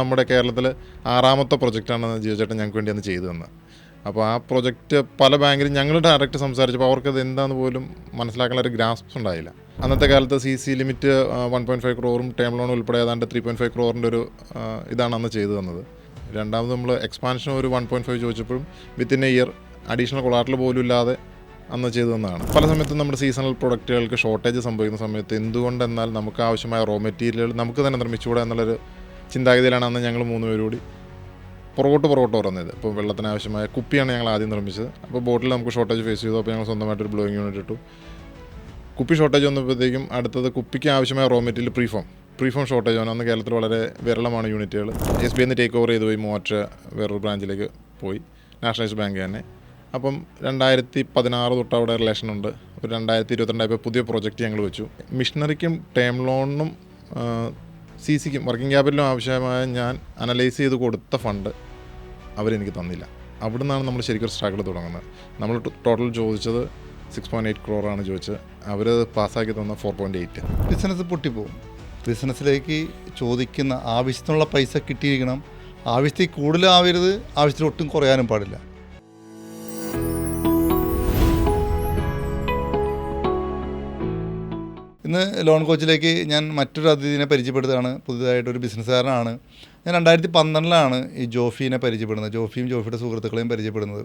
നമ്മുടെ കേരളത്തിൽ ആറാമത്തെ പ്രൊജക്റ്റാണ് ജിയോ ചേട്ടൻ ഞങ്ങൾക്ക് വേണ്ടി അന്ന് ചെയ്തു തന്നത് അപ്പോൾ ആ പ്രൊജക്റ്റ് പല ബാങ്കിലും ഞങ്ങൾ ഡയറക്റ്റ് സംസാരിച്ചപ്പോൾ അവർക്കത് എന്താന്ന് പോലും മനസ്സിലാക്കാനുള്ള ഒരു ഗ്രാസ്പ് ഉണ്ടായില്ല. അന്നത്തെ കാലത്ത് C C limit one point five ക്രോറും term loan ഉൾപ്പെടെ ഏതാണ്ട് ത്രീ പോയിന്റ് ഫൈവ് ക്രോറിന്റെ ഒരു ഇതാണ് അന്ന് ചെയ്തു തന്നത്. രണ്ടാമത് നമ്മൾ എക്സ്പാൻഷൻ ഒരു one point five ചോദിച്ചപ്പോഴും within a year additional collateral പോലും ഇല്ലാതെ അന്ന് ചെയ്തു തന്നതാണ്. പല സമയത്തും നമ്മുടെ സീസണൽ പ്രൊഡക്റ്റുകൾക്ക് ഷോർട്ടേജ് സംഭവിക്കുന്ന സമയത്ത് എന്തുകൊണ്ടെന്നാൽ നമുക്ക് ആവശ്യമായ റോ മെറ്റീരിയൽ നമുക്ക് തന്നെ നിർമ്മിച്ചുകൂടാ എന്നുള്ളൊരു ചിന്താഗതിയിലാണ് അന്ന് ഞങ്ങൾ മൂന്ന് പേരും കൂടി പുറകോട്ട് പുറകോട്ട് പറഞ്ഞത് ഇപ്പോൾ വെള്ളത്തിന് ആവശ്യമായ കുപ്പിയാണ് ഞങ്ങൾ ആദ്യം നിർമ്മിച്ചത്. അപ്പോൾ ബോട്ടിൽ നമുക്ക് ഷോർട്ടേജ് ഫേസ് ചെയ്തു. അപ്പോൾ ഞങ്ങൾ സ്വന്തമായിട്ടൊരു ബ്ലോയിങ് യൂണിറ്റ് ഇട്ടു. കുപ്പി ഷോർട്ടേജ് വന്നപ്പോഴത്തേക്കും അടുത്തത് കുപ്പിക്ക് ആവശ്യമായ raw material preform preform shortage ആണ്. അന്ന് കേരളത്തിൽ വളരെ വിരളമാണ് യൂണിറ്റുകൾ. എസ് ബി ഐന്ന് ടേക്ക് ഓവർ ചെയ്തു പോയി മോറ്റ വേറൊരു ബ്രാഞ്ചിലേക്ക് പോയി. നാഷണലൈസ്ഡ് ബാങ്ക് തന്നെ. അപ്പം രണ്ടായിരത്തി പതിനാറ് തൊട്ട് അവിടെ റിലേഷൻ ഉണ്ട്. ഒരു രണ്ടായിരത്തി ഇരുപത്തിരണ്ടായപ്പോൾ പുതിയ പ്രോജക്റ്റ് ഞങ്ങൾ വെച്ചു. മിഷണറിക്കും ടേം ലോണിനും സി സിക്കും വർക്കിംഗ് ക്യാപിറ്റലും ആവശ്യമായ ഞാൻ അനലൈസ് ചെയ്ത് കൊടുത്ത ഫണ്ട് അവരെനിക്ക് തന്നില്ല. അവിടെ നിന്നാണ് നമ്മൾ ശരിക്കും സ്ട്രഗിൾ തുടങ്ങുന്നത്. നമ്മൾ ടോട്ടൽ ചോദിച്ചത് സിക്സ് പോയിന്റ് എയ്റ്റ് ക്രോറാണ് ചോദിച്ചത്. അവർ പാസ്സാക്കി തന്ന ഫോർ പോയിന്റ് എയ്റ്റ് ബിസിനസ് പൊട്ടിപ്പോവും. ബിസിനസ്സിലേക്ക് ചോദിക്കുന്ന ആവശ്യത്തിനുള്ള പൈസ കിട്ടിയിരിക്കണം. ആവശ്യത്തിൽ കൂടുതലാവരുത് ആവശ്യത്തിൽ ഒട്ടും കുറയാനും പാടില്ല. ഇന്ന് ലോൺ കോച്ചിലേക്ക് ഞാൻ മറ്റൊരു അതിഥിനെ പരിചയപ്പെടുത്തുകയാണ്. പുതിയതായിട്ട് ഒരു ബിസിനസ്സുകാരനാണ്. ഞാൻ രണ്ടായിരത്തി പന്ത്രണ്ടിലാണ് ഈ ജോഫീനെ പരിചയപ്പെടുന്നത്. ജോഫിയും ജോഫിയുടെ സുഹൃത്തുക്കളെയും പരിചയപ്പെടുന്നത്.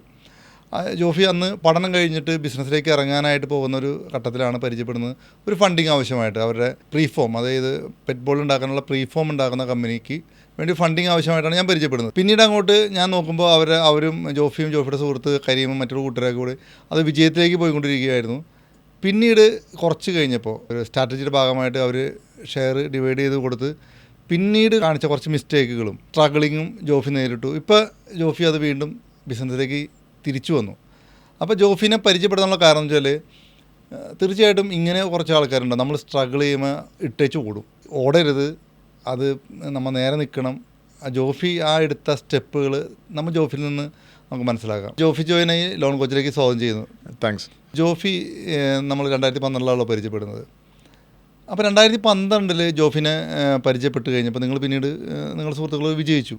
ജോഫി അന്ന് പഠനം കഴിഞ്ഞിട്ട് ബിസിനസ്സിലേക്ക് ഇറങ്ങാനായിട്ട് പോകുന്ന ഒരു ഘട്ടത്തിലാണ് പരിചയപ്പെടുന്നത്. ഒരു ഫണ്ടിങ് ആവശ്യമായിട്ട് അവരുടെ പ്രീഫോം അതായത് പെറ്റ് ബോൾ ഉണ്ടാക്കാനുള്ള പ്രീഫോം ഉണ്ടാക്കുന്ന കമ്പനിക്ക് വേണ്ടി ഫണ്ടിങ് ആവശ്യമായിട്ടാണ് ഞാൻ പരിചയപ്പെടുന്നത്. പിന്നീട് അങ്ങോട്ട് ഞാൻ നോക്കുമ്പോൾ അവർ അവരും ജോഫിയും ജോഫിയുടെ സുഹൃത്ത് കരീമും മറ്റൊരു കൂട്ടരൊക്കെ കൂടി അത് വിജയത്തിലേക്ക് പോയിക്കൊണ്ടിരിക്കുകയായിരുന്നു. പിന്നീട് കുറച്ച് കഴിഞ്ഞപ്പോൾ ഒരു സ്ട്രാറ്റജിയുടെ ഭാഗമായിട്ട് അവർ ഷെയർ ഡിവൈഡ് ചെയ്ത് കൊടുത്ത് പിന്നീട് കാണിച്ച കുറച്ച് മിസ്റ്റേക്കുകളും സ്ട്രഗിളിങ്ങും ജോഫി നേരിട്ടു. ഇപ്പോൾ ജോഫി അത് വീണ്ടും ബിസിനസ്സിലേക്ക് തിരിച്ചു വന്നു. അപ്പോൾ ജോഫിനെ പരിചയപ്പെടുത്താനുള്ള കാരണം വെച്ചാൽ തീർച്ചയായിട്ടും ഇങ്ങനെ കുറച്ച് ആൾക്കാരുണ്ട്. നമ്മൾ സ്ട്രഗിൾ ചെയ്യുമ്പോൾ ഇട്ടേച്ച് കൂടും. ഓടരുത്. അത് നമ്മൾ നേരെ നിൽക്കണം ജോഫി ആ എടുത്ത സ്റ്റെപ്പുകൾ നമ്മൾ ജോഫിൽ നിന്ന് നമുക്ക് മനസ്സിലാക്കാം. ജോഫി ജോയിനെ ലോൺ കോച്ചിലേക്ക് സ്വാഗതം ചെയ്യുന്നു. താങ്ക്സ് ജോഫി നമ്മൾ രണ്ടായിരത്തി പന്ത്രണ്ടിലാണല്ലോ പരിചയപ്പെടുന്നത്. അപ്പോൾ രണ്ടായിരത്തി പന്ത്രണ്ടിൽ ജോഫിനെ പരിചയപ്പെട്ട് കഴിഞ്ഞപ്പോൾ നിങ്ങൾ പിന്നീട് നിങ്ങളുടെ സുഹൃത്തുക്കൾ വിജയിച്ചു.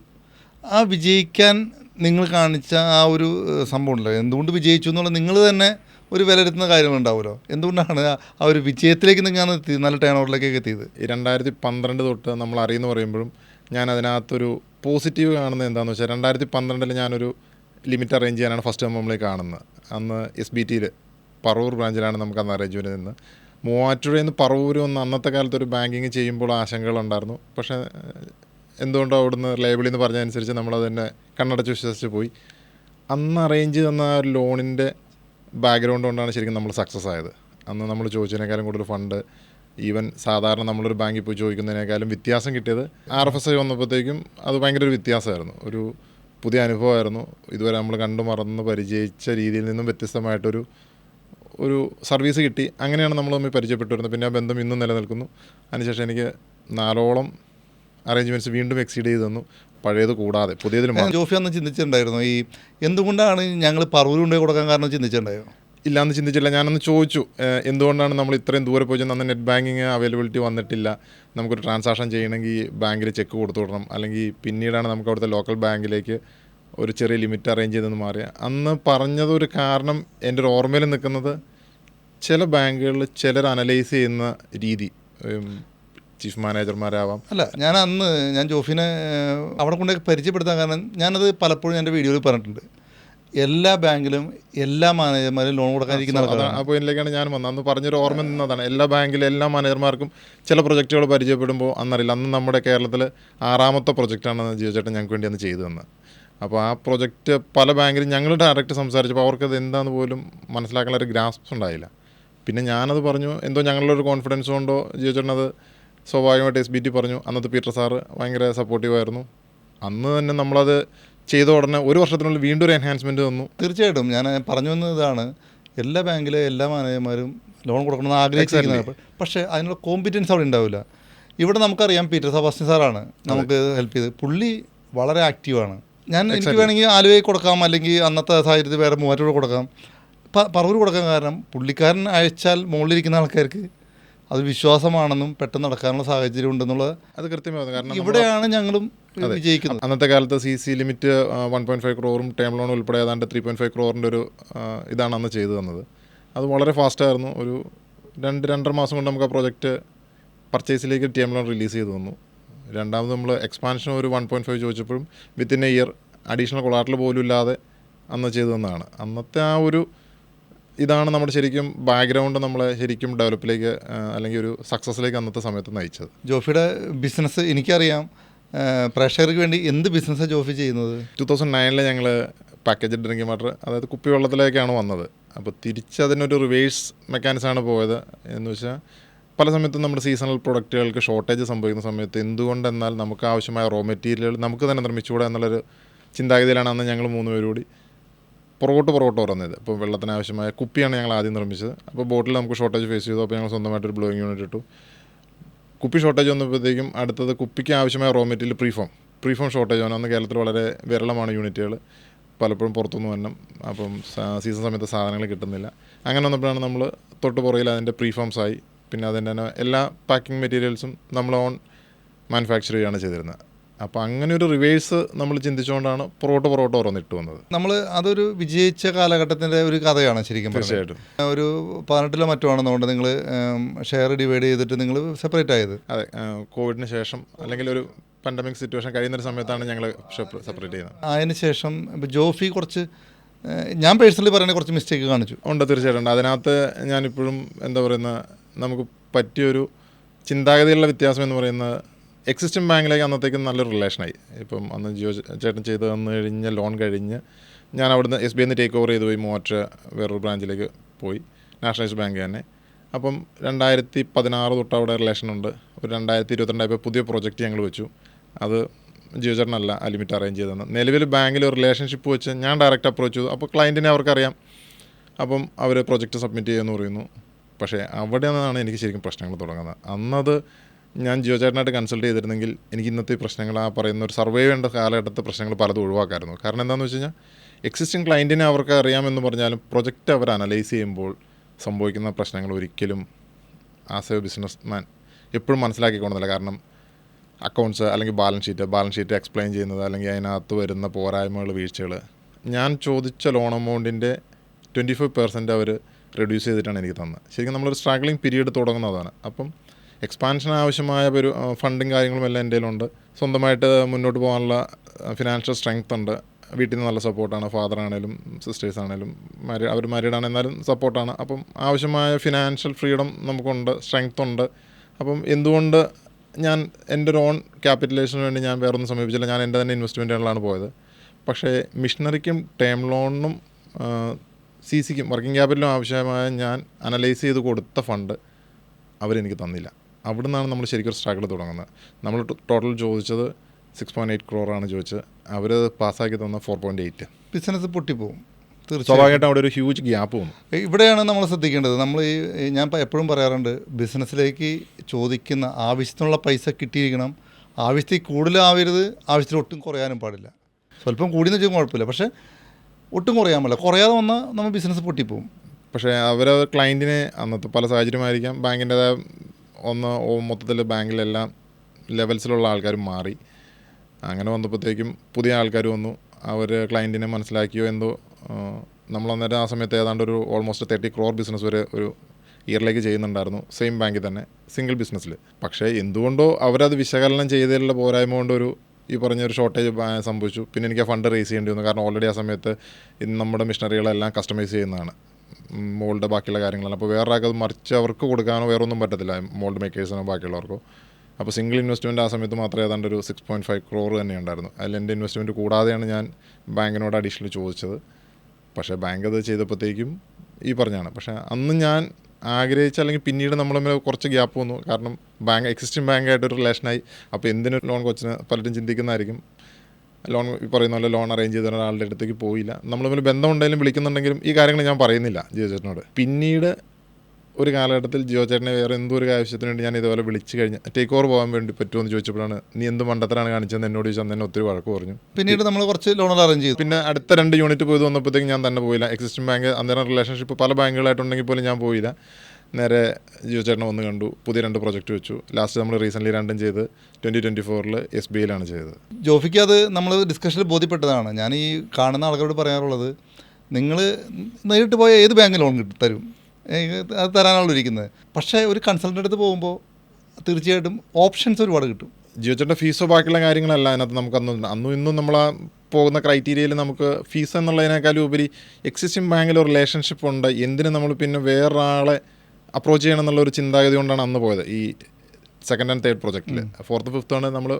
ആ വിജയിക്കാൻ നിങ്ങൾ കാണിച്ച ആ ഒരു സംഭവം ഉണ്ടല്ലോ. എന്തുകൊണ്ട് വിജയിച്ചു എന്നുള്ളത് നിങ്ങൾ തന്നെ ഒരു വിലയിരുത്തുന്ന കാര്യങ്ങളുണ്ടാവുമല്ലോ. എന്തുകൊണ്ടാണ് ആ- ഒരു വിജയത്തിലേക്ക് നിങ്ങൾ എത്തിയത് നല്ല ടേൺ ഓവറിലേക്കൊക്കെ എത്തിയത്? ഈ രണ്ടായിരത്തി പന്ത്രണ്ട് തൊട്ട് നമ്മൾ അറിയുന്നു പറയുമ്പോഴും ഞാൻ അതിനകത്തൊരു പോസിറ്റീവ് കാണുന്നത് എന്താണെന്ന് വെച്ചാൽ രണ്ടായിരത്തി പന്ത്രണ്ടിൽ ഞാനൊരു ലിമിറ്റ് അറേഞ്ച് ചെയ്യാനാണ് ഫസ്റ്റ് ടൈം നമ്മൾ കാണുന്നത്. അന്ന് എസ് ബി ടിയിൽ പറവൂർ ബ്രാഞ്ചിലാണ് നമുക്ക് അന്ന് അറേഞ്ച്മെന്റ് നിന്ന് മൂവാറ്റുപുഴയിൽ നിന്ന് പറവൂർ ഒന്ന് അന്നത്തെ കാലത്ത് ഒരു ബാങ്കിങ് ചെയ്യുമ്പോൾ ആശങ്കകളുണ്ടായിരുന്നു പക്ഷേ എന്തുകൊണ്ടോ അവിടുന്ന് ലേബിളിൽ നിന്ന് പറഞ്ഞതനുസരിച്ച് നമ്മളത് തന്നെ കണ്ണടച്ച് വിശ്വസിച്ച് പോയി. അന്ന് അറേഞ്ച് തന്ന ലോണിന്റെ ബാക്ക്ഗ്രൗണ്ട് കൊണ്ടാണ് ശരിക്കും നമ്മൾ സക്സസ് ആയത്. അന്ന് നമ്മൾ ചോദിച്ചതിനേക്കാളും കൂടുതൽ ഫണ്ട് ഈവൻ സാധാരണ നമ്മളൊരു ബാങ്കിൽ പോയി ചോദിക്കുന്നതിനേക്കാളും വ്യത്യാസം കിട്ടിയത് ആർ എഫ് എസ് ഐ വന്നപ്പോഴത്തേക്കും അത് ഭയങ്കര ഒരു വ്യത്യാസമായിരുന്നു. ഒരു പുതിയ അനുഭവമായിരുന്നു. ഇതുവരെ നമ്മൾ കണ്ടു മറന്ന് പരിചയിച്ച രീതിയിൽ നിന്നും വ്യത്യസ്തമായിട്ടൊരു ഒരു സർവീസ് കിട്ടി. അങ്ങനെയാണ് നമ്മൾ തമ്മിൽ പരിചയപ്പെട്ടു വരുന്നത് പിന്നെ ആ ബന്ധം ഇന്നും നിലനിൽക്കുന്നു. അതിനുശേഷം എനിക്ക് നാലോളം അറേഞ്ച്മെന്റ്സ് വീണ്ടും എക്സീഡ് ചെയ്ത് തന്നു. പഴയത് കൂടാതെ പുതിയതിലും ജോഫി ചിന്തിച്ചിട്ടുണ്ടായിരുന്നു ഈ എന്തുകൊണ്ടാണ് ഞങ്ങൾ പറവൂർ കൊടുക്കാൻ കാരണം ചിന്തിച്ചിട്ടുണ്ടായോ? ഇല്ലാന്ന് ചിന്തിച്ചില്ല ഞാനൊന്ന് ചോദിച്ചു എന്തുകൊണ്ടാണ് നമ്മൾ ഇത്രയും ദൂരെ പോയി അന്ന് നെറ്റ് ബാങ്കിങ് അവൈലബിലിറ്റി വന്നിട്ടില്ല? നമുക്കൊരു ട്രാൻസാക്ഷൻ ചെയ്യണമെങ്കിൽ ബാങ്കിൽ ചെക്ക് കൊടുത്തു വിടണം. അല്ലെങ്കിൽ പിന്നീടാണ് നമുക്ക് അവിടുത്തെ ലോക്കൽ ബാങ്കിലേക്ക് ഒരു ചെറിയ ലിമിറ്റ് അറേഞ്ച് ചെയ്തെന്ന് മാറിയ. അന്ന് പറഞ്ഞതൊരു കാരണം എന്റെ ഒരു ഓർമ്മയിൽ നിൽക്കുന്നത് ചില ബാങ്കുകളിൽ ചിലർ അനലൈസ് ചെയ്യുന്ന രീതി ചീഫ് മാനേജർമാരാവാം. അല്ല ഞാൻ അന്ന് ഞാൻ ജോഫിനെ അവിടെ കൊണ്ടൊക്കെ പരിചയപ്പെടുത്താൻ കാരണം ഞാനത് പലപ്പോഴും എന്റെ വീഡിയോയിൽ പറഞ്ഞിട്ടുണ്ട്. എല്ലാ ബാങ്കിലും എല്ലാ മാനേജർമാരും ലോൺ കൊടുക്കാനിരിക്കുന്ന ആൾക്കാരാണ്. ആ പോയിന്റിലേക്കാണ് ഞാൻ വന്നത്. അന്ന് പറഞ്ഞൊരു ഓർമ്മ നിന്നതാണ്. എല്ലാ ബാങ്കിലും എല്ലാ മാനേജർമാർക്കും ചില പ്രൊജക്റ്റുകൾ പരിചയപ്പെടുമ്പോൾ അന്നറിയില്ല. അന്ന് നമ്മുടെ കേരളത്തിൽ ആറാമത്തെ പ്രൊജക്റ്റാണ് ജിയോ ചേട്ടൻ ഞങ്ങൾക്ക് വേണ്ടി അന്ന് ചെയ്തു തന്നത് അപ്പോൾ ആ പ്രൊജക്റ്റ് പല ബാങ്കിലും ഞങ്ങൾ ഡയറക്റ്റ് സംസാരിച്ചപ്പോൾ അവർക്കത് എന്താന്ന് പോലും മനസ്സിലാക്കാനുള്ള ഒരു ഗ്രാസ്പ് ഉണ്ടായില്ല. പിന്നെ ഞാനത് പറഞ്ഞു എന്തോ ഞങ്ങളുടെ ഒരു കോൺഫിഡൻസ് കൊണ്ടോ? ജിയോ ചേട്ടൻ അത് സ്വാഭാവികമായിട്ട് എസ് ബി ടി പറഞ്ഞു. അന്നത്തെ പീറ്റർ സാറ് ഭയങ്കര സപ്പോർട്ടീവായിരുന്നു അന്ന് തന്നെ നമ്മളത് ചെയ്ത ഉടനെ ഒരു വർഷത്തിനുള്ളിൽ വീണ്ടും ഒരു എൻഹാൻസ്മെന്റ് തന്നു തീർച്ചയായിട്ടും. ഞാൻ പറഞ്ഞു വന്നത് ഇതാണ്. എല്ലാ ബാങ്കിലെ എല്ലാ മാനേജർമാരും ലോൺ കൊടുക്കണമെന്ന് ആഗ്രഹിച്ചിരിക്കുന്നത്. പക്ഷേ അതിനുള്ള കോമ്പിറ്റൻസ് അവിടെ ഉണ്ടാവില്ല. ഇവിടെ നമുക്കറിയാം പീറ്റർ സബാസ്റ്റിൻ സാറാണ് നമുക്ക് ഹെൽപ്പ് ചെയ്ത് പുള്ളി വളരെ ആക്റ്റീവാണ് ഞാൻ എനിക്ക് വേണമെങ്കിൽ ആലുവയിൽ കൊടുക്കാം അല്ലെങ്കിൽ അന്നത്തെ സാഹചര്യത്തിൽ വേറെ മൂവാറ്റൂർ കൊടുക്കാം. പറവൂർ കൊടുക്കാൻ കാരണം പുള്ളിക്കാരൻ അയച്ചാൽ മുകളിലിരിക്കുന്ന ആൾക്കാർക്ക് അത് വിശ്വാസമാണെന്നും പെട്ടെന്ന് നടക്കാനുള്ള സാഹചര്യം ഉണ്ടെന്നുള്ളത് അത് കൃത്യമായിരുന്നു കാരണം ഇവിടെയാണ് ഞങ്ങളും വിജയിക്കുന്നത് അന്നത്തെ കാലത്ത് C C limit one point five ക്രോറും term loan ഉൾപ്പെടെ ഏതാണ്ട് ത്രീ പോയിന്റ് ഫൈവ് ക്രോറിന്റെ ഒരു ഇതാണ് അന്ന് ചെയ്തു തന്നത്. അത് വളരെ ഫാസ്റ്റായിരുന്നു ഒരു രണ്ട് രണ്ടര മാസം കൊണ്ട് നമുക്ക് ആ പ്രോജക്റ്റ് പർച്ചേസിലേക്ക് ടേം ലോൺ റിലീസ് ചെയ്തു തന്നു. രണ്ടാമത് നമ്മൾ എക്സ്പാൻഷൻ ഒരു one point five ചോദിച്ചപ്പോഴും within a year additional collateral പോലും ഇല്ലാതെ അന്ന് ചെയ്തു തന്നതാണ്. അന്നത്തെ ആ ഒരു ഇതാണ് നമ്മുടെ ശരിക്കും ബാക്ക്ഗ്രൗണ്ട് നമ്മളെ ശരിക്കും ഡെവലപ്പിലേക്ക് അല്ലെങ്കിൽ ഒരു സക്സസ്സിലേക്ക് അന്നത്തെ സമയത്ത് നയിച്ചത്. ജോഫിയുടെ ബിസിനസ് എനിക്കറിയാം. ആ, പ്രേക്ഷകർക്ക് വേണ്ടി എന്ത് ബിസിനസ്സാണ് ജോഫി ചെയ്യുന്നത്? ടു തൗസൻഡ് നയനിൽ ഞങ്ങൾ പാക്കേജ് ഡ്രിങ്കിങ് വാട്ടർ അതായത് കുപ്പിവെള്ളത്തിലേക്കാണ് വന്നത്. അപ്പോൾ തിരിച്ചതിനൊരു റിവേഴ്സ് മെക്കാനിസമാണ് പോയത് എന്ന് വെച്ചാൽ പല സമയത്തും നമ്മുടെ സീസണൽ പ്രൊഡക്റ്റുകൾക്ക് ഷോർട്ടേജ് സംഭവിക്കുന്ന സമയത്ത് എന്തുകൊണ്ടെന്നാൽ നമുക്ക് ആവശ്യമായ റോ മെറ്റീരിയൽ നമുക്ക് തന്നെ നിർമ്മിച്ചുകൂടെ എന്നുള്ളൊരു ചിന്താഗതിയിലാണ് അന്ന് ഞങ്ങൾ മൂന്ന് പേരുകൂടി പുറകോട്ട് പുറകോട്ട് പറഞ്ഞത് ഇപ്പോൾ വെള്ളത്തിന് ആവശ്യമായ കുപ്പിയാണ് ഞങ്ങൾ ആദ്യം നിർമ്മിച്ചത്. അപ്പോൾ ബോട്ടിൽ നമുക്ക് ഷോർട്ടേജ് ഫേസ് ചെയ്തു. അപ്പോൾ ഞങ്ങൾ സ്വന്തമായിട്ടൊരു ബ്ലോയിങ് യൂണിറ്റ് ഇട്ടു. കുപ്പി ഷോർട്ടേജ് വന്നപ്പോഴത്തേക്കും അടുത്തത് കുപ്പിക്ക് ആവശ്യമായ raw material preform preform shortage വന്നു അന്ന് കേരളത്തിൽ വളരെ വിരളമാണ് യൂണിറ്റുകൾ പലപ്പോഴും പുറത്തുനിന്ന് വരണം. അപ്പം സീസൺ സമയത്ത് സാധനങ്ങൾ കിട്ടുന്നില്ല. അങ്ങനെ വന്നപ്പോഴാണ് നമ്മൾ തൊട്ട് പുറകിൽ അതിന്റെ പ്രീഫോംസ് ആയി. പിന്നെ അതിന്റെ തന്നെ എല്ലാ പാക്കിംഗ് മെറ്റീരിയൽസും നമ്മൾ ഓൺ മാനുഫാക്ചർ ചെയ്യുകയാണ് ചെയ്തിരുന്നത്. അപ്പോൾ അങ്ങനെ ഒരു റിവേഴ്സ് നമ്മൾ ചിന്തിച്ചുകൊണ്ടാണ് പൊറോട്ട പൊറോട്ട ഓരോന്നിട്ട് വന്നത്. നമ്മൾ അതൊരു വിജയിച്ച കാലഘട്ടത്തിന്റെ ഒരു കഥയാണ് ശരിക്കും തീർച്ചയായിട്ടും. ഒരു പതിനെട്ടിലോ മറ്റോ ആണെന്നുകൊണ്ട് നിങ്ങൾ ഷെയർ ഡിവൈഡ് ചെയ്തിട്ട് നിങ്ങൾ സെപ്പറേറ്റ് ആയത്. അതെ കോവിഡിന് ശേഷം അല്ലെങ്കിൽ ഒരു പാൻഡമിക് സിറ്റുവേഷൻ കഴിയുന്ന ഒരു സമയത്താണ് ഞങ്ങൾ സെപ്പറേറ്റ് ചെയ്യുന്നത്. അതിന് ശേഷം ഇപ്പോൾ ജോഫി കുറച്ച് ഞാൻ പേഴ്സണലി പറയുന്ന കുറച്ച് മിസ്റ്റേക്ക് കാണിച്ചു. ഉണ്ട് തീർച്ചയായിട്ടും. ഉണ്ട് അതിനകത്ത് ഞാനിപ്പോഴും എന്താ പറയുന്ന നമുക്ക് പറ്റിയൊരു ചിന്താഗതിയുള്ള വ്യത്യാസം എന്ന് പറയുന്നത് എക്സിസ്റ്റിംഗ് ബാങ്കിലേക്ക് അന്നത്തേക്ക് നല്ലൊരു റിലേഷനായി ഇപ്പം അന്ന് ജിയോ ചേട്ടൻ ചെയ്ത് തന്നു കഴിഞ്ഞ് ലോൺ കഴിഞ്ഞ് ഞാൻ അവിടുന്ന് എസ് ബി ഐന്ന് ടേക്ക് ഓവർ ചെയ്ത് പോയി മോറ്റ വേറൊരു ബ്രാഞ്ചിലേക്ക് പോയി. നാഷണലൈസ്ഡ് ബാങ്ക് തന്നെ. അപ്പം രണ്ടായിരത്തി പതിനാറ് തൊട്ട് അവിടെ റിലേഷൻ ഉണ്ട്. ഒരു രണ്ടായിരത്തി ഇരുപത്തിരണ്ടായപ്പോൾ പുതിയ പ്രോജക്റ്റ് ഞങ്ങൾ വെച്ചു. അത് ജിയോ ചേട്ടനല്ല ആ ലിമിറ്റ് അറേഞ്ച് ചെയ്തതെന്ന്. നിലവിൽ ബാങ്കിൽ ഒരു റിലേഷൻഷിപ്പ് വെച്ച് ഞാൻ ഡയറക്റ്റ് അപ്രോച്ച് ചെയ്തു. അപ്പോൾ ക്ലയന്റിനെ അവർക്കറിയാം. അപ്പം അവർ പ്രൊജക്റ്റ് സബ്മിറ്റ് ചെയ്യുമെന്ന് പറയുന്നു. പക്ഷേ അവിടെ നിന്നാണ് എനിക്ക് ശരിക്കും പ്രശ്നങ്ങൾ തുടങ്ങുന്നത്. അന്നത് ഞാൻ ജിയോ ചേട്ടനായിട്ട് കൺസൾട്ട് ചെയ്തിരുന്നെങ്കിൽ എനിക്ക് ഇന്നത്തെ പ്രശ്നങ്ങൾ ആ പറയുന്ന ഒരു സർവേ വേണ്ട കാലഘട്ടത്തെ പ്രശ്നങ്ങൾ പലതും ഒഴിവാക്കായിരുന്നു. കാരണം എന്താണെന്ന് വെച്ച് കഴിഞ്ഞാൽ എക്സിസ്റ്റിംഗ് ക്ലയന്റിനെ അവർക്ക് അറിയാമെന്ന് പറഞ്ഞാലും പ്രൊജക്റ്റ് അവർ അനലൈസ് ചെയ്യുമ്പോൾ സംഭവിക്കുന്ന പ്രശ്നങ്ങൾ ഒരിക്കലും ആസ് എ ബിസിനസ് മാൻ എപ്പോഴും മനസ്സിലാക്കിക്കൊണ്ടില്ല കാരണം അക്കൗണ്ട്സ് അല്ലെങ്കിൽ balance sheet balance sheet explain ചെയ്യുന്നത് അല്ലെങ്കിൽ അതിനകത്ത് വരുന്ന പോരായ്മകൾ വീഴ്ചകൾ. ഞാൻ ചോദിച്ച ലോൺ എമൗണ്ടിന്റെ ട്വന്റി ഫൈവ് പെർസെന്റ് അവർ റെഡ്യൂസ് ചെയ്തിട്ടാണ് എനിക്ക് തന്നത്. ശരിക്കും നമ്മളൊരു സ്ട്രഗ്ലിംഗ് പീരീഡ് തുടങ്ങുന്നതാണ്. അപ്പം എക്സ്പാൻഷൻ ആവശ്യമായ ഒരു ഫണ്ടും കാര്യങ്ങളും എല്ലാം എന്റെ സ്വന്തമായിട്ട് മുന്നോട്ട് പോകാനുള്ള ഫിനാൻഷ്യൽ സ്ട്രെങ്ത് ഉണ്ട്. വീട്ടിൽ നിന്ന് നല്ല സപ്പോർട്ടാണ് ഫാദർ ആണേലും സിസ്റ്റേഴ്സ് ആണേലും മാരി അവർ മാരീഡ് ആണ് എന്നാലും സപ്പോർട്ടാണ് അപ്പം ആവശ്യമായ ഫിനാൻഷ്യൽ ഫ്രീഡം നമുക്കുണ്ട് സ്ട്രെങ്ത് ഉണ്ട്. അപ്പം എന്തുകൊണ്ട് ഞാൻ എന്റെ ഒരു ഓൺ ക്യാപിറ്റലൈസേഷന് വേണ്ടി ഞാൻ വേറൊന്നും സമീപിച്ചില്ല. ഞാൻ എന്റെ തന്നെ ഇൻവെസ്റ്റ്മെന്റുകളിലാണ് പോയത്. പക്ഷേ മിഷനറിക്കും ടേം ലോണിനും സി സിക്കും വർക്കിംഗ് ക്യാപിറ്റലും ആവശ്യമായ ഞാൻ അനലൈസ് ചെയ്ത് കൊടുത്ത ഫണ്ട് അവരെനിക്ക് തന്നില്ല. അവിടെ നിന്നാണ് നമ്മൾ ശരിക്കും സ്ട്രഗിൾ തുടങ്ങുന്നത്. നമ്മൾ ടോട്ടൽ ചോദിച്ചത് സിക്സ് പോയിന്റ് എയ്റ്റ് ക്രോറാണ് ചോദിച്ചത്. അവർ പാസ്സാക്കി തന്ന ഫോർ പോയിന്റ് എയ്റ്റ് ബിസിനസ് പൊട്ടിപ്പോവും. തീർച്ചയായിട്ടും. സ്വാഭാവികമായിട്ടും അവിടെ ഒരു ഹ്യൂജ് ഗ്യാപ്പ് വന്നു. ഇവിടെയാണ് നമ്മൾ ശ്രദ്ധിക്കേണ്ടത്. നമ്മൾ ഈ ഞാൻ എപ്പോഴും പറയാറുണ്ട് ബിസിനസ്സിലേക്ക് ചോദിക്കുന്ന ആവശ്യത്തിനുള്ള പൈസ കിട്ടിയിരിക്കണം. ആവശ്യത്തിൽ കൂടുതലാവരുത് ആവശ്യത്തിൽ ഒട്ടും കുറയാനും പാടില്ല. സ്വല്പം കൂടിയെന്ന് വെച്ചാൽ കുഴപ്പമില്ല. പക്ഷേ ഒട്ടും കുറയാൻ പാടില്ല. കുറയാതെ വന്നാൽ നമ്മൾ ബിസിനസ് പൊട്ടിപ്പോവും. പക്ഷേ അവർ ക്ലയന്റിനെ അന്നത്തെ പല സാഹചര്യമായിരിക്കാം. ബാങ്കിന്റെതായ ഒന്ന് മൊത്തത്തിൽ ബാങ്കിലെല്ലാം ലെവൽസിലുള്ള ആൾക്കാരും മാറി. അങ്ങനെ വന്നപ്പോഴത്തേക്കും പുതിയ ആൾക്കാർ വന്നു. അവർ ക്ലയന്റിനെ മനസ്സിലാക്കിയോ എന്തോ നമ്മൾ അന്നേരം ആ സമയത്ത് ഏതാണ്ട് ഒരു ഓൾമോസ്റ്റ് തേർട്ടി ക്രോർ ബിസിനസ് വരെ ഒരു ഇയറിലേക്ക് ചെയ്യുന്നുണ്ടായിരുന്നു സെയിം ബാങ്കിൽ തന്നെ സിംഗിൾ ബിസിനസ്സിൽ പക്ഷേ എന്തുകൊണ്ടോ അവരത് വിശകലനം ചെയ്തതിലുള്ള പോരായ്മ കൊണ്ടൊരു ഈ പറഞ്ഞൊരു ഷോർട്ടേജ് സംഭവിച്ചു. പിന്നെ എനിക്ക് ആ ഫണ്ട് റേസ് ചെയ്യേണ്ടി വന്നു. കാരണം ഓൾറെഡി ആ സമയത്ത് നമ്മുടെ മിഷനറികളെല്ലാം കസ്റ്റമൈസ് ചെയ്യുന്നതാണ്. മോളുടെ ബാക്കിയുള്ള കാര്യങ്ങളാണ്. അപ്പോൾ വേറെ ആൾക്ക് അത് മറിച്ച് അവർക്ക് കൊടുക്കാനോ വേറെ ഒന്നും പറ്റത്തില്ല മോൾഡ് മേക്കേഴ്സിനോ ബാക്കിയുള്ളവർക്കോ. അപ്പോൾ സിംഗിൾ ഇൻവെസ്റ്റ്മെന്റ് ആ സമയത്ത് മാത്രമേ ഏതാണ്ട് ഒരു സിക്സ് പോയിന്റ് ഫൈവ് ക്രോർ തന്നെ ഉണ്ടായിരുന്നു. അതിൽ എന്റെ ഇൻവെസ്റ്റ്മെന്റ് കൂടാതെയാണ് ഞാൻ ബാങ്കിനോട് അഡീഷണൽ ചോദിച്ചത്. പക്ഷേ ബാങ്ക് അത് ചെയ്തപ്പോഴത്തേക്കും ഈ പറഞ്ഞാണ്. പക്ഷേ അന്ന് ഞാൻ ആഗ്രഹിച്ച അല്ലെങ്കിൽ പിന്നീട് നമ്മൾ തമ്മിൽ കുറച്ച് ഗ്യാപ്പ് വന്നു. കാരണം ബാങ്ക് എക്സിസ്റ്റിംഗ് ബാങ്കായിട്ട് ഒരു റിലേഷനായി അപ്പോൾ എന്തിനൊരു ലോൺ കൊച്ചിന് പലരും ചിന്തിക്കുന്നതായിരിക്കും. ലോൺ ഈ പറയുന്ന പോലെ ലോൺ അറേഞ്ച് ചെയ്ത ഒരാളുടെ അടുത്തേക്ക് പോയില്ല. നമ്മൾ തമ്മിൽ ബന്ധമുണ്ടെങ്കിലും വിളിക്കുന്നുണ്ടെങ്കിലും ഈ കാര്യങ്ങൾ ഞാൻ പറയുന്നില്ല ജിയോ ചേട്ടനോട് പിന്നീട് ഒരു കാലഘട്ടത്തിൽ ജിയോ ചേട്ടനെ വേറെ എന്തോ ഒരു ആവശ്യത്തിന് വേണ്ടി ഞാൻ ഇതുപോലെ വിളിച്ചു കഴിഞ്ഞ് ടേക്ക് ഓവർ പോകാൻ വേണ്ടി പറ്റുമെന്ന് ചോദിച്ചപ്പോഴാണ് നീ എന്ത് മണ്ടത്തരാണ് കാണിച്ചതെന്ന് എന്നോട് ചോദിച്ചാൽ എന്നെ ഒത്തിരി വഴക്ക് പറഞ്ഞു. പിന്നീട് നമ്മൾ കുറച്ച് ലോണുകൾ അറേഞ്ച് ചെയ്തു. പിന്നെ അടുത്ത രണ്ട് യൂണിറ്റ് പോയത് വന്നപ്പോഴത്തേക്കും ഞാൻ തന്നെ പോയില്ല. എക്സിസ്റ്റിംഗ് ബാങ്ക് അന്നേരം റിലേഷൻഷിപ്പ് പല ബാങ്കുകളായിട്ടുണ്ടെങ്കിൽ പോലും ഞാൻ പോയില്ല. നേരെ ജിയോ ചേട്ടനെ വന്ന് കണ്ടു. പുതിയ രണ്ട് പ്രൊജക്റ്റ് വെച്ചു. ലാസ്റ്റ് നമ്മൾ റീസെന്റ്ലി രണ്ടും ചെയ്ത് ട്വന്റി ട്വന്റി ഫോറിൽ എസ് ബി ഐയിലാണ് ചെയ്തത്. ജോഫിക്ക് അത് നമ്മൾ ഡിസ്കഷനിൽ ബോധ്യപ്പെട്ടതാണ്. ഞാൻ ഈ കാണുന്ന ആൾക്കാരോട് പറയാറുള്ളത് നിങ്ങൾ നേരിട്ട് പോയ ഏത് ബാങ്ക് ലോൺ കിട്ടും തരും? അത് തരാനാണല്ലോ ഇരിക്കുന്നത്. പക്ഷേ ഒരു കൺസൾട്ടന്റ് അടുത്ത് പോകുമ്പോൾ തീർച്ചയായിട്ടും ഓപ്ഷൻസ് ഒരുപാട് കിട്ടും. ജിയോ ചേട്ടന്റെ ഫീസോ ബാക്കിയുള്ള കാര്യങ്ങളല്ല അതിനകത്ത് നമുക്ക് അന്നും അന്നും ഇന്നും നമ്മൾ ആ പോകുന്ന ക്രൈറ്റീരിയയിൽ നമുക്ക് ഫീസ് എന്നുള്ളതിനേക്കാളും ഉപരി എക്സിസ്റ്റിംഗ് ബാങ്കിൽ ഒരു റിലേഷൻഷിപ്പ് ഉണ്ട്. എന്തിനു നമ്മൾ പിന്നെ വേറൊരാളെ അപ്രോച്ച് ചെയ്യണം എന്നുള്ള ഒരു ചിന്താഗതി കൊണ്ടാണ് അന്ന് പോയത്. ഈ സെക്കൻഡ് ആൻഡ് തേർഡ് പ്രൊജക്റ്റിൽ ഫോർത്ത് ഫിഫ്ത്ത് ആണ് നമ്മൾ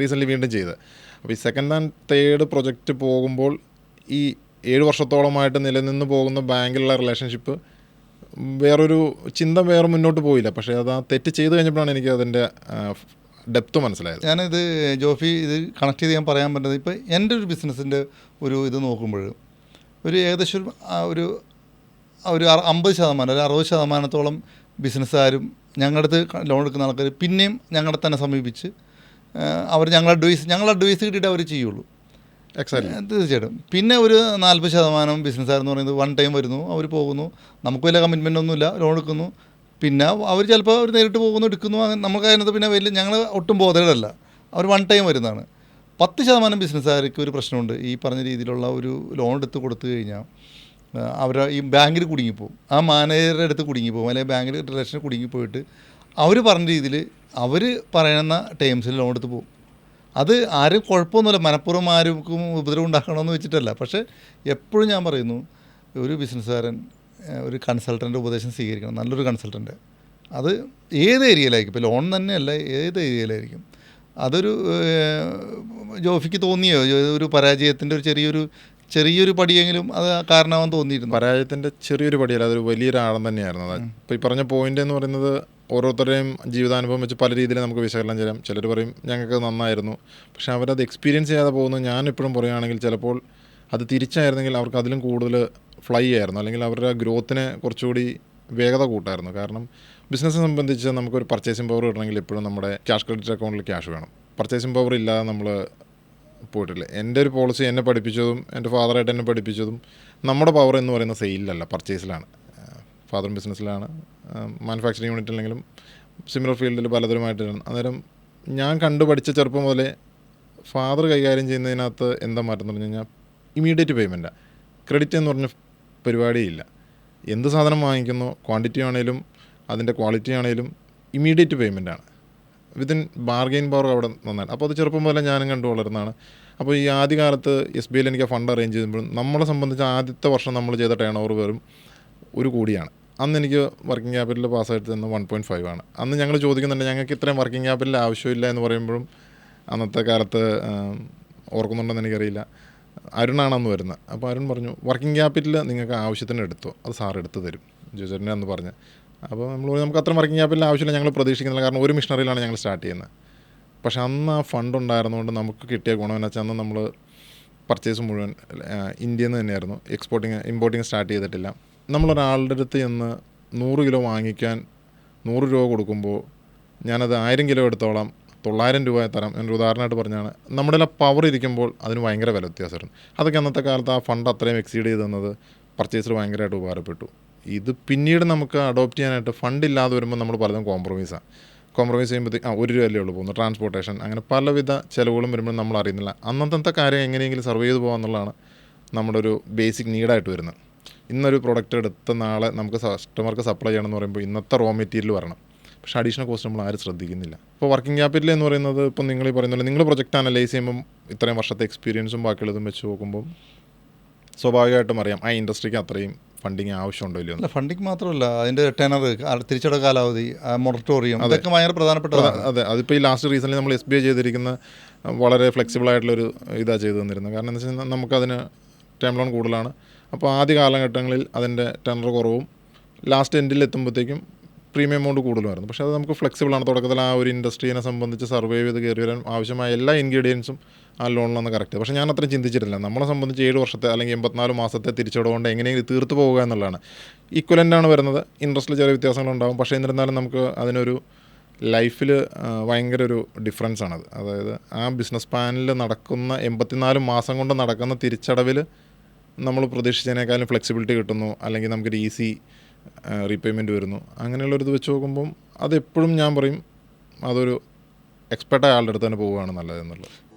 റീസെന്റ്ലി വീണ്ടും ചെയ്തത്. അപ്പോൾ ഈ സെക്കൻഡ് ആൻഡ് തേർഡ് പ്രൊജക്റ്റ് പോകുമ്പോൾ ഈ ഏഴ് വർഷത്തോളമായിട്ട് നിലനിന്ന് പോകുന്ന ബാങ്കിലുള്ള റിലേഷൻഷിപ്പ് വേറൊരു ചിന്ത വേറെ മുന്നോട്ട് പോയില്ല. പക്ഷേ അത് ആ തെറ്റ് ചെയ്ത് കഴിഞ്ഞപ്പോഴാണ് എനിക്ക് അതിന്റെ ഡെപ്ത് മനസ്സിലായത്. ഞാനിത് ജോഫി ഇത് കണക്ട് ചെയ്ത് ഞാൻ പറയാൻ പറ്റുന്നത് ഇപ്പോൾ എന്റെ ഒരു ബിസിനസ്സിന്റെ ഒരു ഇത് നോക്കുമ്പോൾ ഒരു ഏകദേശം ഒരു ഒരു അമ്പത് ശതമാനം ഒരു അറുപത് ശതമാനത്തോളം ബിസിനസ്സുകാരും ഞങ്ങളുടെ അടുത്ത് ലോൺ എടുക്കുന്ന ആൾക്കാർ പിന്നെയും ഞങ്ങളെ തന്നെ സമീപിച്ച് അവർ ഞങ്ങൾ അഡ്വൈസ് ഞങ്ങൾ അഡ്വൈസ് കിട്ടിയിട്ട് അവർ ചെയ്യുള്ളൂ. തീർച്ചയായിട്ടും. പിന്നെ ഒരു നാൽപ്പത് ശതമാനം ബിസിനസ്സുകാരെന്ന് പറയുന്നത് വൺ ടൈം വരുന്നു അവർ പോകുന്നു. നമുക്ക് വലിയ കമ്മിറ്റ്മെന്റ് ഒന്നുമില്ല ലോൺ എടുക്കുന്നു. പിന്നെ അവർ ചിലപ്പോൾ അവർ നേരിട്ട് പോകുന്നു എടുക്കുന്നു നമുക്ക് അതിനകത്ത് പിന്നെ വലിയ ഞങ്ങൾ ഒട്ടും ബോധകളല്ല അവർ വൺ ടൈം വരുന്നതാണ്. പത്ത് ശതമാനം ബിസിനസ്സുകാർക്ക് ഒരു പ്രശ്നമുണ്ട്. ഈ പറഞ്ഞ രീതിയിലുള്ള ഒരു ലോൺ എടുത്ത് കൊടുത്തു കഴിഞ്ഞാൽ അവർ ഈ ബാങ്കിൽ കുടുങ്ങിപ്പോവും. ആ മാനേജറുടെ അടുത്ത് കുടുങ്ങിപ്പോവും. അല്ലെങ്കിൽ ബാങ്കിൽ റിലേഷൻ കുടുങ്ങിപ്പോയിട്ട് അവർ പറഞ്ഞ രീതിയിൽ അവർ പറയുന്ന ടേംസിൽ ലോൺ എടുത്ത് പോകും അത് ആരും കുഴപ്പമൊന്നുമില്ല. മനഃപൂർവം ആർക്കും ഉപദ്രവം ഉണ്ടാക്കണമെന്ന് വെച്ചിട്ടല്ല. പക്ഷേ എപ്പോഴും ഞാൻ പറയുന്നു ഒരു ബിസിനസ്സുകാരൻ ഒരു കൺസൾട്ടന്റെ ഉപദേശം സ്വീകരിക്കണം. നല്ലൊരു കൺസൾട്ടന്റ് അത് ഏത് ഏരിയയിലായിരിക്കും ഇപ്പോൾ ലോൺ തന്നെയല്ല ഏത് ഏരിയയിലായിരിക്കും അതൊരു ജോഫിക്ക് തോന്നിയോ? ഒരു പരാജയത്തിന്റെ ഒരു ചെറിയൊരു ചെറിയൊരു പടിയെങ്കിലും അത് കാരണമാവാൻ തോന്നിയിരുന്നു. പരാജയത്തിന്റെ ചെറിയൊരു പടിയല്ല അതൊരു വലിയൊരു ആഴം തന്നെയായിരുന്നു അത് ഇപ്പോൾ ഈ പറഞ്ഞ പോയിന്റ് എന്ന് പറയുന്നത് ഓരോരുത്തരുടെയും ജീവിതാനുഭവം വെച്ച് പല രീതിയിൽ നമുക്ക് വിശകലനം ചെയ്യാം. ചിലർ പറയും ഞങ്ങൾക്ക് നന്നായിരുന്നു. പക്ഷേ അവരത് എക്സ്പീരിയൻസ് ചെയ്യാതെ പോകുന്നു ഞാനിപ്പോഴും പറയുകയാണെങ്കിൽ ചിലപ്പോൾ അത് തിരിച്ചായിരുന്നെങ്കിൽ അവർക്ക് അതിലും കൂടുതൽ ഫ്ലൈ ആയിരുന്നു. അല്ലെങ്കിൽ അവരുടെ ഗ്രോത്തിനെ കുറച്ചുകൂടി വേഗത കൂട്ടായിരുന്നു. കാരണം ബിസിനസ്സിനെ സംബന്ധിച്ച് നമുക്കൊരു പർച്ചേസിംഗ് പവർ കിട്ടണമെങ്കിൽ എപ്പോഴും നമ്മുടെ ക്യാഷ് ക്രെഡിറ്റ് അക്കൗണ്ടിൽ ക്യാഷ് വേണം. പർച്ചേസിംഗ് പവർ ഇല്ലാതെ നമ്മൾ പോയിട്ടില്ല. എന്റെ ഒരു പോളിസി എന്നെ പഠിപ്പിച്ചതും എന്റെ ഫാദറായിട്ട് എന്നെ പഠിപ്പിച്ചതും നമ്മുടെ പവർ എന്ന് പറയുന്ന സെയിലല്ല പർച്ചേസിലാണ് ഫാദർ ബിസിനസ്സിലാണ് മാനുഫാക്ചറിങ് യൂണിറ്റ് അല്ലെങ്കിലും സിമിലർ ഫീൽഡിൽ പലതരമായിട്ടാണ് അന്നേരം ഞാൻ കണ്ടു പഠിച്ച ചെറുപ്പം മുതലേ ഫാദർ കൈകാര്യം ചെയ്യുന്നതിനകത്ത് എന്താ മാറ്റം എന്ന് പറഞ്ഞു കഴിഞ്ഞാൽ ഇമീഡിയറ്റ് പേയ്മെന്റാണ് ക്രെഡിറ്റ് എന്ന് പറഞ്ഞ പരിപാടിയില്ല. എന്ത് സാധനം വാങ്ങിക്കുന്നോ ക്വാണ്ടിറ്റി ആണെങ്കിലും അതിന്റെ ക്വാളിറ്റി ആണേലും ഇമീഡിയറ്റ് പേയ്മെന്റാണ് വിത്തിൻ ബാർഗെയിൻ പവർ അവിടെ നന്നായിട്ട്. അപ്പോൾ അത് ചെറുപ്പം മുതലേ ഞാനും കണ്ടു വളർന്നതാണ് അപ്പോൾ ഈ ആദ്യകാലത്ത് എസ് ബി ഐയിൽ എനിക്ക് ഫണ്ട് അറേഞ്ച് ചെയ്യുമ്പോഴും നമ്മളെ സംബന്ധിച്ച് ആദ്യത്തെ വർഷം നമ്മൾ ചെയ്ത ടേൺ ഓവർ വെറും ഒരു കോടിയാണ്. അന്ന് എനിക്ക് വർക്കിംഗ് ക്യാപിറ്റൽ പാസ്സായിട്ട് തന്നെ വൺ പോയിന്റ് ഫൈവ് ആണ്. അന്ന് ഞങ്ങൾ ചോദിക്കുന്നുണ്ട് ഞങ്ങൾക്ക് ഇത്രയും വർക്കിംഗ് ക്യാപിറ്റൽ ആവശ്യമില്ല എന്ന് പറയുമ്പോഴും അന്നത്തെ കാലത്ത് ഓർക്കുന്നുണ്ടെന്ന് എനിക്കറിയില്ല. അരുണാണ് അന്ന് വരുന്നത്. അപ്പോൾ അരുൺ പറഞ്ഞു വർക്കിംഗ് ക്യാപിറ്റൽ നിങ്ങൾക്ക് ആവശ്യത്തിന് എടുത്തോ. അത് സാർ എടുത്തു തരും. ജോജറിനെ അന്ന് പറഞ്ഞ് അപ്പോൾ നമ്മൾ നമുക്ക് അത്ര വർക്കിംഗ് ക്യാപിറ്റൽ ആവശ്യമില്ല ഞങ്ങൾ പ്രതീക്ഷിക്കുന്നില്ല. കാരണം ഒരു മിഷണറിയിലാണ് ഞങ്ങൾ സ്റ്റാർട്ട് ചെയ്യുന്നത്. പക്ഷേ അന്ന് ആ ഫണ്ട് ഉണ്ടായിരുന്നുകൊണ്ട് നമുക്ക് കിട്ടിയ ഗുണം എന്ന് വെച്ചാൽ അന്ന് നമ്മൾ പർച്ചേസ് മുഴുവൻ ഇന്ത്യയിൽ നിന്ന് തന്നെയായിരുന്നു. എക്സ്പോർട്ടിങ് ഇമ്പോർട്ടിങ് സ്റ്റാർട്ട് ചെയ്തിട്ടില്ല. നമ്മളൊരാളുടെ അടുത്ത് ചെന്ന് നൂറ് കിലോ വാങ്ങിക്കാൻ നൂറ് രൂപ കൊടുക്കുമ്പോൾ ഞാനത് ആയിരം കിലോ എടുത്തോളാം തൊള്ളായിരം രൂപ തരാം എന്നൊരു ഉദാഹരണമായിട്ട് പറഞ്ഞാണ്. നമ്മുടെ പവർ ഇരിക്കുമ്പോൾ അതിന് ഭയങ്കര വില വ്യത്യാസമായിരുന്നു. അതൊക്കെ അന്നത്തെ കാലത്ത് ആ ഫണ്ട് അത്രയും എക്സീഡ് ചെയ്ത് തന്നത് പർച്ചേസർ ഭയങ്കരമായിട്ട് ഉപകാരപ്പെട്ടു. ഇത് പിന്നീട് നമുക്ക് അഡോപ്റ്റ് ചെയ്യാനായിട്ട് ഫണ്ട് ഇല്ലാതെ വരുമ്പോൾ നമ്മൾ പലതും കോംപ്രമൈസാണ് കോംപ്രമൈസ് ചെയ്യുമ്പോഴത്തേക്ക് ആ ഒരു രൂപയല്ലേ ഉള്ളൂ പോകുന്നു ട്രാൻസ്പോർട്ടേഷൻ അങ്ങനെ പലവിധ ചിലവുകളും വരുമ്പോൾ നമ്മൾ അറിയുന്നില്ല. അന്നത്തെ കാര്യം എങ്ങനെയെങ്കിലും സർവ് ചെയ്ത് പോകാമെന്നുള്ളതാണ് നമ്മുടെ ഒരു ബേസിക് നീഡായിട്ട് വരുന്നത്. ഇന്നൊരു പ്രൊഡക്റ്റ് എടുത്ത നാളെ നമുക്ക് കസ്റ്റമർക്ക് സപ്ലൈ ചെയ്യണം എന്ന് പറയുമ്പോൾ ഇന്നത്തെ റോ മെറ്റീരിയൽ വരണം. പക്ഷേ അഡീഷണൽ കോസ്റ്റ് നമ്മൾ ആരും ശ്രദ്ധിക്കുന്നില്ല. ഇപ്പോൾ വർക്കിംഗ് ക്യാപിറ്റൽ എന്ന് പറയുന്നത് ഇപ്പം നിങ്ങൾ ഈ പറയുന്നില്ല നിങ്ങൾ പ്രൊജക്റ്റ് അനലൈസ് ചെയ്യുമ്പം ഇത്രയും വർഷത്തെ എക്സ്പീരിയൻസും ബാക്കിയുള്ളതും വെച്ച് നോക്കുമ്പോൾ സ്വാഭാവികമായിട്ടും അറിയാം. ആ ഇൻഡസ്ട്രിക്ക് അത്രയും ഫണ്ടിങ് ആവശ്യമുണ്ടോ ഇല്ലയോ അല്ല ഫണ്ടിങ് മാത്രമല്ല അതിന്റെ ടെനർ തിരിച്ചടവ് കാലാവധി മൊറട്ടോറിയം അതൊക്കെ ഭയങ്കര പ്രധാനപ്പെട്ട അതെ. അതിപ്പോൾ ഈ ലാസ്റ്റ് റീസണിൽ നമ്മൾ എസ് ബി ഐ ചെയ്തിരിക്കുന്ന വളരെ ഫ്ലെക്സിബിൾ ആയിട്ടുള്ള ഒരു ഇതാണ് ചെയ്തു തന്നിരുന്നത് കാരണം എന്താ വെച്ചാൽ നമുക്ക് നമുക്കതിന് ടൈം ലോൺ കൂടുതലാണ്. അപ്പോൾ ആദ്യ കാലഘട്ടങ്ങളിൽ അതിന്റെ ടെനർ കുറവും ലാസ്റ്റ് എൻഡിൽ എത്തുമ്പോഴത്തേക്കും പ്രീമിയം എമൗണ്ട് കൂടുതലുമായിരുന്നു. പക്ഷേ അത് നമുക്ക് ഫ്ലെക്സിബിൾ ആണ്. തുടക്കത്തിൽ ആ ഒരു ഇൻഡസ്ട്രീനെ സംബന്ധിച്ച് സർവൈവ് ചെയ്ത് കയറി വരാൻ ആവശ്യമായ എല്ലാ ഇൻഗ്രീഡിയൻസും ആ ലോണിലൊന്ന് കറക്റ്റ് പക്ഷേ ഞാൻ അത്രയും ചിന്തിച്ചിട്ടില്ല. നമ്മളെ സംബന്ധിച്ച് ഏഴ് വർഷത്തെ അല്ലെങ്കിൽ എൺപത്തിനാല് മാസത്തെ തിരിച്ചടവുകൊണ്ട് എങ്ങനെയെങ്കിലും തീർത്ത് പോവുക എന്നുള്ളതാണ്. ഈക്വലന്റാണ് വരുന്നത്. ഇൻട്രസ്റ്റിൽ ചെറിയ വ്യത്യാസങ്ങളുണ്ടാകും പക്ഷേ എന്നിരുന്നാലും നമുക്ക് അതിനൊരു ലൈഫിൽ ഭയങ്കര ഒരു ഡിഫറൻസ് ആണത്. അതായത് ആ ബിസിനസ് പ്ലാനിൽ നടക്കുന്ന എൺപത്തിനാല് മാസം കൊണ്ട് നടക്കുന്ന തിരിച്ചടവിൽ നമ്മൾ പ്രതീക്ഷിച്ചതിനേക്കാളും ഫ്ലെക്സിബിലിറ്റി കിട്ടുന്നു. അല്ലെങ്കിൽ നമുക്കൊരു ഈസി റീപേയ്മെന്റ് വരുന്നു. അങ്ങനെയുള്ളൊരിത് വെച്ച് നോക്കുമ്പം അതെപ്പോഴും ഞാൻ പറയും അതൊരു എക്സ്പെർട്ടായ ആളുടെ അടുത്ത് തന്നെ പോവുകയാണ് നല്ലതെന്നുള്ളത്